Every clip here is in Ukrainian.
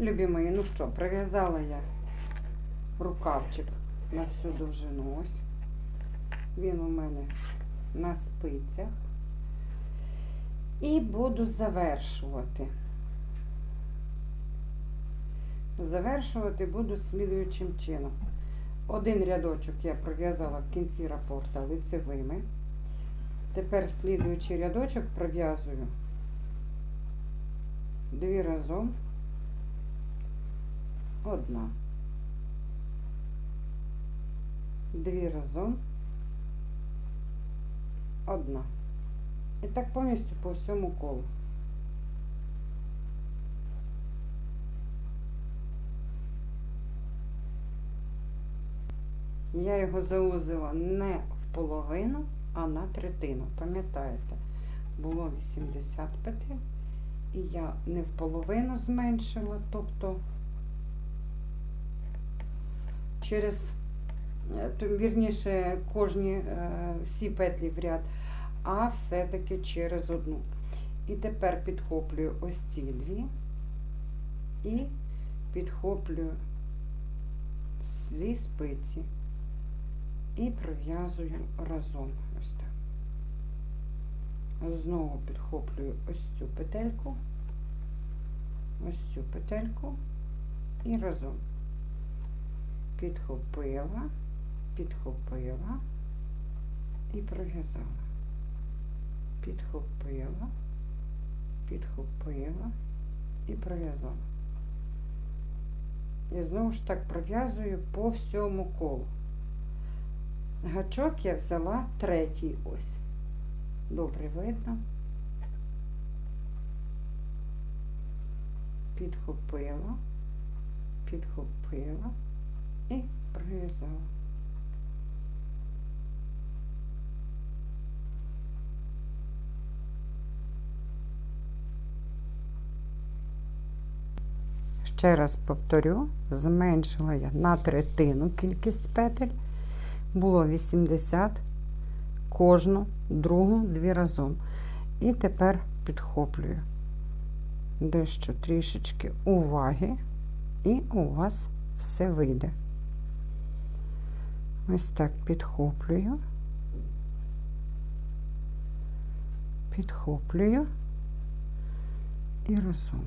Любі мої, ну що, прив'язала я рукавчик на всю довжину. Ось. Він у мене на спицях. І буду завершувати. Завершувати буду слідуючим чином. Один рядочок я пров'язала в кінці рапорта лицевими. Тепер слідуючий рядочок пров'язую дві разом, одна, дві разом, одна. І так повністю по всьому колу. Я його заузила не в половину, а на третину. Пам'ятаєте, було 80 петель, і я не в половину зменшила, тобто через, е, вірніше, кожні е, всі петлі в ряд, а все-таки через одну. І тепер підхоплюю ось ці дві і підхоплюю зі спиці і пров'язую разом. Ось так. Знову підхоплюю ось цю петельку, ось цю петельку і разом. Підхопила, підхопила і пров'язала. Підхопила, підхопила і пров'язала. І знову ж так пров'язую по всьому колу. Гачок я взяла третій ось. Добре видно. Підхопила, підхопила і пров'язала. Ще раз повторю, зменшила я на третину кількість петель було 80, кожну, другу, дві разом. І тепер підхоплюю дещо трішечки уваги, і у вас все вийде. Ось так підхоплюю, підхоплюю. І разом.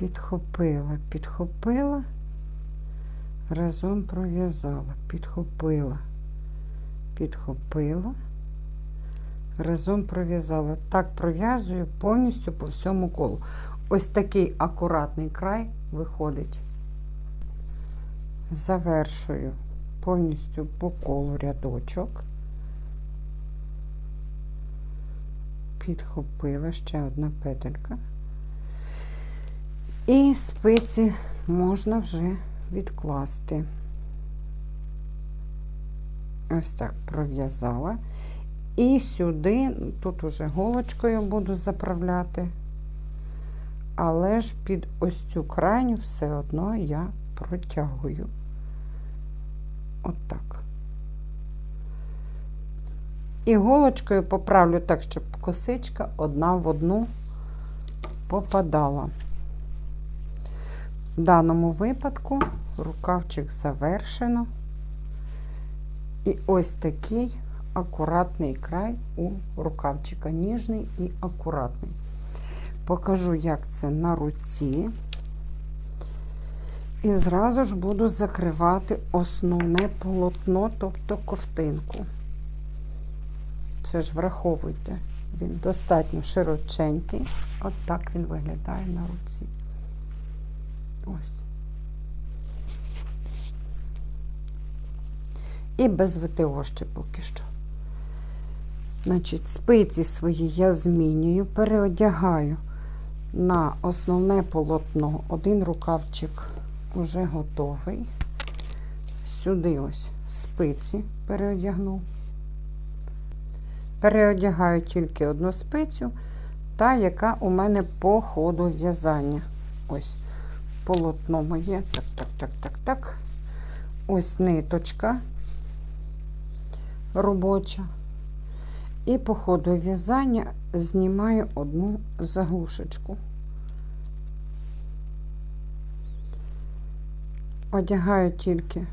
підхопила, підхопила, разом пров'язала, підхопила, підхопила, разом пров'язала. Так пров'язую повністю по всьому колу. Ось такий акуратний край виходить. Завершую повністю по колу рядочок. Підхопила ще одна петелька. І спиці можна вже відкласти. Ось так пров'язала. І сюди, тут уже голочкою буду заправляти, але ж під ось цю крайню все одно я протягую. Отак. І голочкою поправлю так, щоб косичка одна в одну попадала. В даному випадку рукавчик завершено. І ось такий акуратний край у рукавчика, ніжний і акуратний. Покажу, як це на руці. І зразу ж буду закривати основне полотно, тобто ковтинку. Це ж враховуйте, він достатньо широченький. От так він виглядає на руці. Ось. І без ВТО ще поки що. Значить, спиці свої я змінюю, переодягаю на основне полотно. Один рукавчик вже готовий. Сюди ось спиці переодягну. Переодягаю тільки одну спицю, та, яка у мене по ходу в'язання. Ось полотно моє. Так, так, так, так, так. Ось ниточка. робоча. І по ходу в'язання знімаю одну заглушечку. Одягаю тільки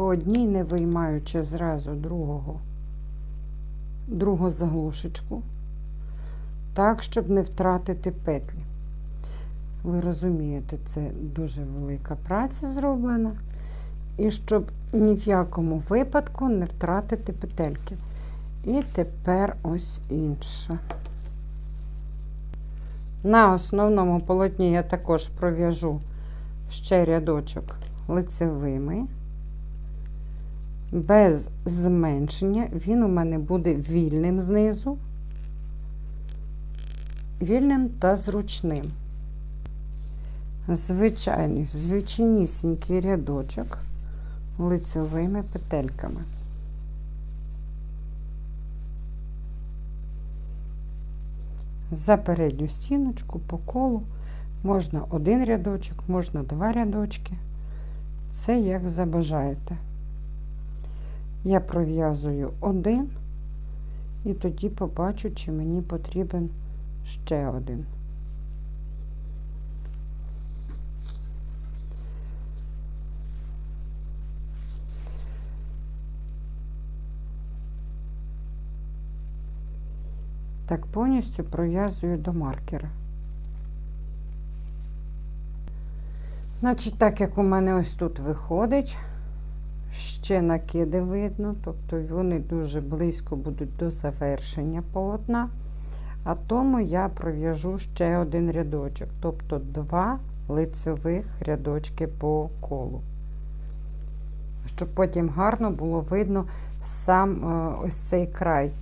по одній, не виймаючи зразу другого, другу заглушечку, так, щоб не втратити петлі. Ви розумієте, це дуже велика праця зроблена. І щоб ні в якому випадку не втратити петельки. І тепер ось інша. На основному полотні я також пров'яжу ще рядочок лицевими. Без зменшення він у мене буде вільним знизу, вільним та зручним. Звичайний, звичайнісінький рядочок лицевими петельками. За передню стіночку по колу можна один рядочок, можна два рядочки. Це як забажаєте. Я пров'язую один і тоді побачу, чи мені потрібен ще один. Так повністю пров'язую до маркера. Значить, так як у мене ось тут виходить, ще накиди видно, тобто вони дуже близько будуть до завершення полотна, а тому я пров'яжу ще один рядочок, тобто два лицьових рядочки по колу. Щоб потім гарно було видно сам е, ось цей край.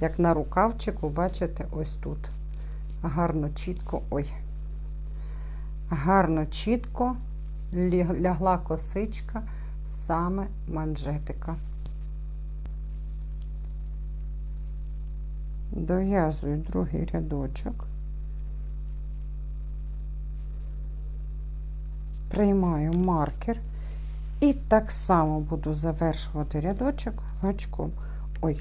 Як на рукавчику, бачите, ось тут. Гарно чітко, ой, гарно чітко лягла косичка саме манжетика. Дов'язую другий рядочок, приймаю маркер і так само буду завершувати рядочок гачком. Ой,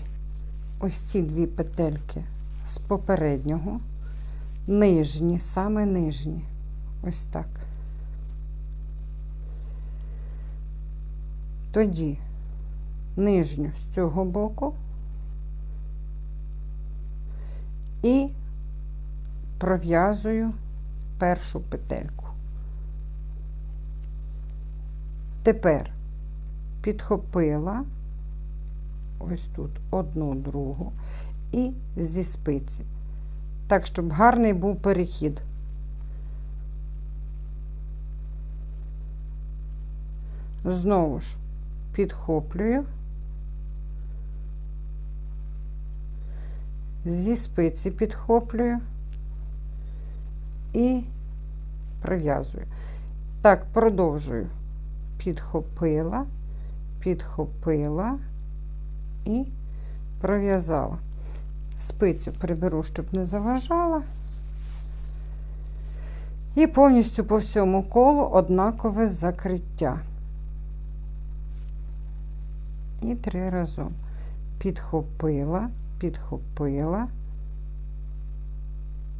ось ці дві петельки з попереднього, нижні, саме нижні. Ось так. Тоді нижню з цього боку і пров'язую першу петельку. Тепер підхопила ось тут одну другу і зі спиці. Так, щоб гарний був перехід. Знову ж підхоплюю, зі спиці підхоплюю і прив'язую. Так, продовжую. Підхопила, підхопила і пров'язала. Спицю приберу, щоб не заважала. І повністю по всьому колу однакове закриття. І три разом підхопила, підхопила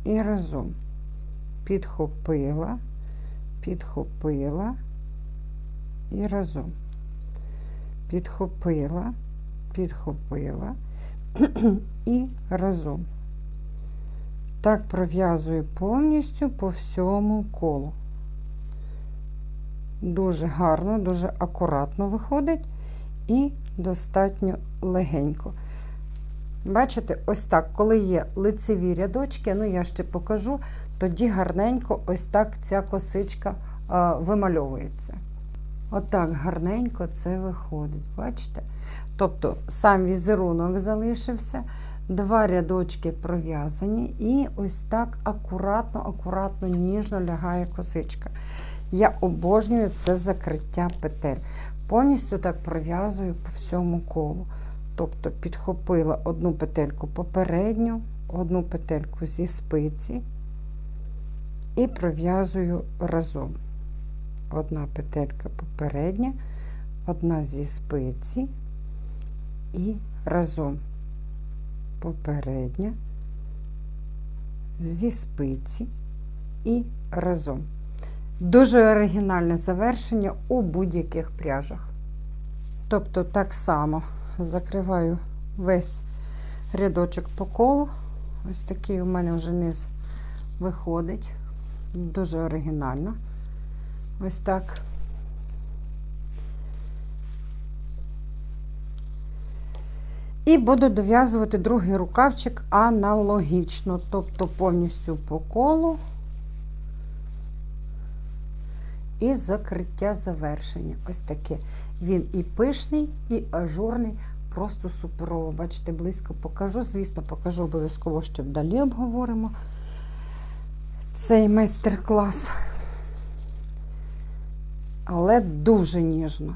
і разом підхопила, підхопила і разом підхопила, підхопила і разом. Так пров'язую повністю по всьому колу. Дуже гарно, дуже акуратно виходить і достатньо легенько. Бачите, ось так, коли є лицеві рядочки, ну я ще покажу, тоді гарненько ось так ця косичка вимальовується. Отак гарненько це виходить, бачите? Тобто сам візерунок залишився, два рядочки пров'язані, і ось так акуратно, акуратно, ніжно лягає косичка. Я обожнюю це закриття петель. Повністю так пров'язую по всьому колу. Тобто підхопила одну петельку попередню, одну петельку зі спиці і пров'язую разом. Одна петелька попередня, одна зі спиці і разом попередня зі спиці і разом. Дуже оригінальне завершення у будь-яких пряжах. Тобто так само закриваю весь рядочок по колу. Ось такий у мене вже низ виходить. Дуже оригінально. Ось так. І буду дов'язувати другий рукавчик аналогічно, тобто повністю по колу і закриття завершення. Ось таке. Він і пишний, і ажурний, просто суперово. Бачите, близько покажу. Звісно, покажу обов'язково ще вдалі обговоримо цей майстер-клас. Але дуже ніжно.